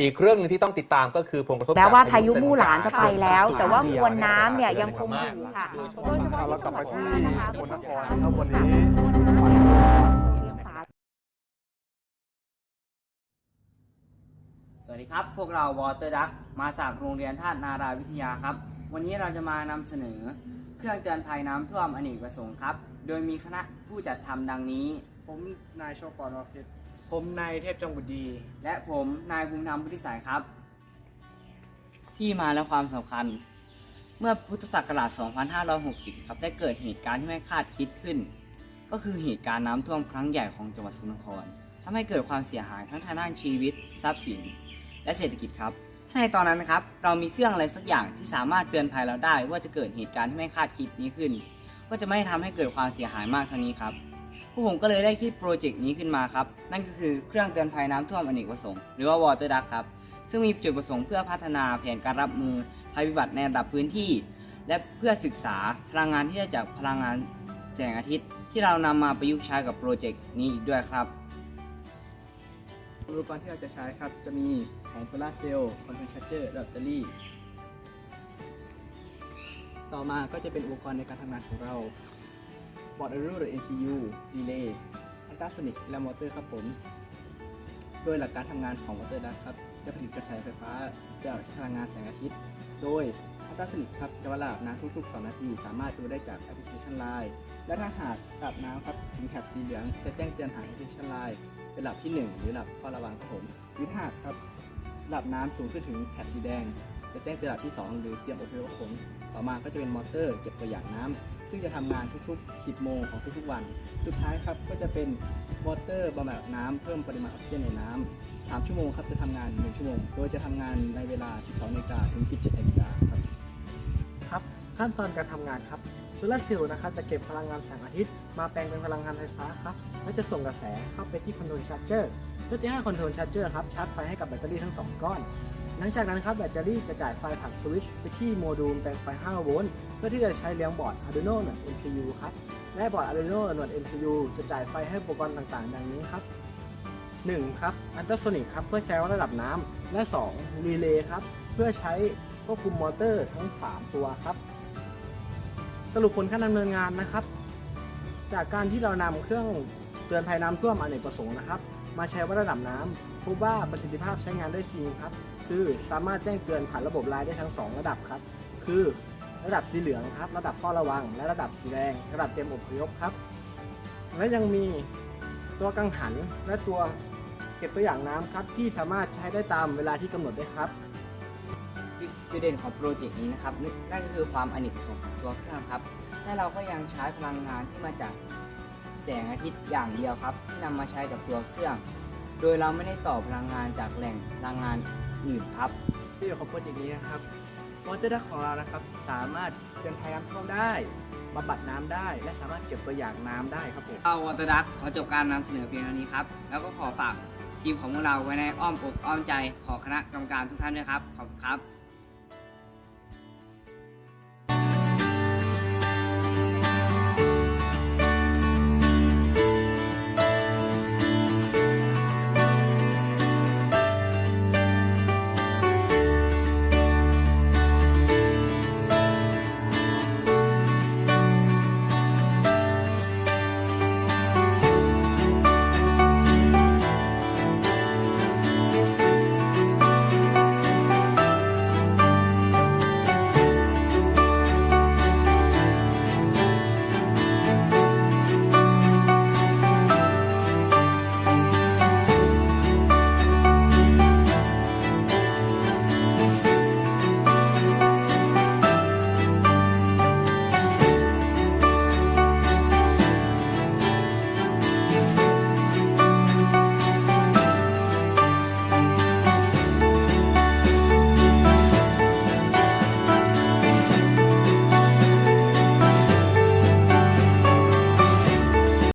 อีกเรื่องหนึงที่ต้องติดตามก็คือผลกระทบแม้ว่าจกพายุมู่หลานจะไปแล้ว แต่ว่าส่มนวลน้ำเนี่ยยังคงอยู่ค่ะโดยเฉโดยเฉพาะพาะที่จังหวัดน่านนะคะสกลนครนะครับวันนี้เลี้ยงสาสวัสดีครับ พวกเราวอเตอร์ดักมาจากโรงเรียนท่านาราวิทยาครับ วันนี้เราจะมานำเสนอ เครื่องเตือนภัยน้ำท่วมอเนกประสงค์ครับ โดยมีคณะผู้จัดทำดังนี้ ผมนายโชคกรวเพชรผมนายเทพจงบุตรดี และผมนายภูมิธรรมพุทธิสายครับ ที่มาและความสำคัญ เมื่อพุทธศักราช 2560 ครับได้เกิดเหตุการณ์ที่ไม่คาดคิดขึ้น ก็คือเหตุการณ์น้ำท่วมครั้งใหญ่ของจังหวัดสกลนครทำให้เกิดความเสียหายทั้งทางด้านชีวิต ทรัพย์สิน และเศรษฐกิจครับถ้าในตอนนั้นนะครับ เรามีเครื่องอะไรสักอย่างที่สามารถเตือนภัยเราได้ ว่าจะเกิดเหตุการณ์ที่ไม่คาดคิดนี้ขึ้น ก็จะไม่ทำให้เกิดความเสียหายมากเท่านี้ครับ ผู้ผมก็เลยได้คิดโปรเจกต์นี้ขึ้นมาครับ นั่นก็คือเครื่องเตือนภัยน้ำท่วมอเนกประสงค์หรือว่า Water Duck ครับ ซึ่งมีจุดประสงค์เพื่อพัฒนาแผนการรับมือภัยพิบัติในระดับพื้นที่ และเพื่อศึกษาพลังงานที่ได้จากพลังงานแสงอาทิตย์ ที่เรานำมาประยุกต์ใช้กับโปรเจกต์นี้อีกด้วยครับอุปกรณ์ที่เราจะใช้ครับ จะมีแผงโซลาร์เซลล์คอนเทนชาร์เจอร์แบตเตอรี่ ต่อมาก็จะเป็นอุปกรณ์ในการทำงานของเรา บอร์ด Arduino NCU รีเลย์อัลตราโซนิกและมอเตอร์ครับผม โดยหลักการทำงานของมอเตอร์ดักครับ จะผลิตกระแสไฟฟ้าจากพลังงานแสงอาทิตย์ โดยอัลตราโซนิกครับจะวัดระดับน้ำทุกๆ2นาที สามารถดูได้จากแอปพลิเคชัน Line และถ้าหากระดับน้ำครับถึงแถบสีเหลืองจะแจ้งเตือนผ่าแอปพลิเคชัน Line เป็นระดับที่ 1 หรือระดับเฝ้าระวังครับผมหรือถ้าหากครับระดับน้ำสูงขึ้นถึงแถบสีแดงจะแจ้งเตือนระดับที่ 2 หรือเตรียมอพยพครับผม ต่อมาก็จะเป็นมอเตอร์เก็บตัวอย่างน้ำ ซึ่งจะทำงานทุกๆ 10 โมงของทุกๆวัน สุดท้ายครับก็จะเป็นมอเตอร์บำบัดน้ำเพิ่มปริมาณออกซิเจนในน้ำ3ชั่วโมงครับจะทำงาน 1 ชั่วโมง โดยจะทำงานในเวลา 12นาฬิกาถึง 17นาฬิกาครับครับขั้นตอนการทำงานครับโซลาร์เซลล์นะครับจะเก็บพลังงานแสงอาทิตย์มาแปลงเป็นพลังงานไฟฟ้าครับและจะส่งกระแสเข้าไปที่คอนโทรลชาร์เจอร์เพื่อจะให้คอนโทรลชาร์เจอร์ครับชาร์จไฟให้กับแบตเตอรี่ทั้ง 2 ก้อน หลังจากนั้นครับแบตเตอรี่จะจ่ายไฟผ่านสวิตช์ไปที่โมดูลแปลงไฟ 5 โวลต์ เพื่อที่จะใช้เลี้ยงบอร์ด Arduino หน่วย NPU ครับ และบอร์ด Arduino หน่วย NPU จะจ่ายไฟให้อุปกรณ์ต่างๆ ดังนี้ครับ 1. ครับอัลตราโซนิกครับเพื่อใช้วัดระดับน้ำและ 2. รีเลย์ครับเพื่อใช้ควบคุมมอเตอร์ทั้ง 3 ตัวครับ สรุปผลการดำเนินงานนะครับ จากการที่เรานำเครื่องเตือนภัยน้ำท่วมอเนกประสงค์นะครับ มาใช้วัดระดับน้ำพบว่าประสิทธิภาพใช้งานได้จริงครับ คือสามารถแจ้งเตือนผ่านระบบไลน์ได้ทั้ง 2 ระดับครับ คือระดับสีเหลืองครับ ระดับเฝ้าระวัง และระดับสีแดง ระดับเตรียมอพยพครับ และยังมีตัวกังหันและตัวเก็บตัวอย่างน้ำครับ ที่สามารถใช้ได้ตามเวลาที่กำหนดได้ครับ จุดเด่นของโปรเจกต์นี้นะครับนั่นนั่นก็คือความอเนกประสงค์ของตัวเครื่องครับและเราก็ยังใช้พลังงานที่มาจากแสงอาทิตย์อย่างเดียวครับ ที่นำมาใช้กับตัวเครื่อง โดยเราไม่ได้ต่อพลังงานจากแหล่งพลังงาน อื่นครับที่อยู่ของโปรเจกต์นี้นะครับมอเตอร์ดักของเรานะครับ สามารถเตือนภัยน้ำท่วมได้บำบัดน้ำได้ และสามารถเก็บตัวอย่างน้ำได้ครับผมเอาวอเตอร์ดักขอจบการนำเสนอเพียงเท่านี้ครับ แล้วก็ขอฝากทีมของพวกเราไว้ในอ้อมอกอ้อมใจของคณะกรรมการทุกท่านด้วยครับ ขอบคุณครับ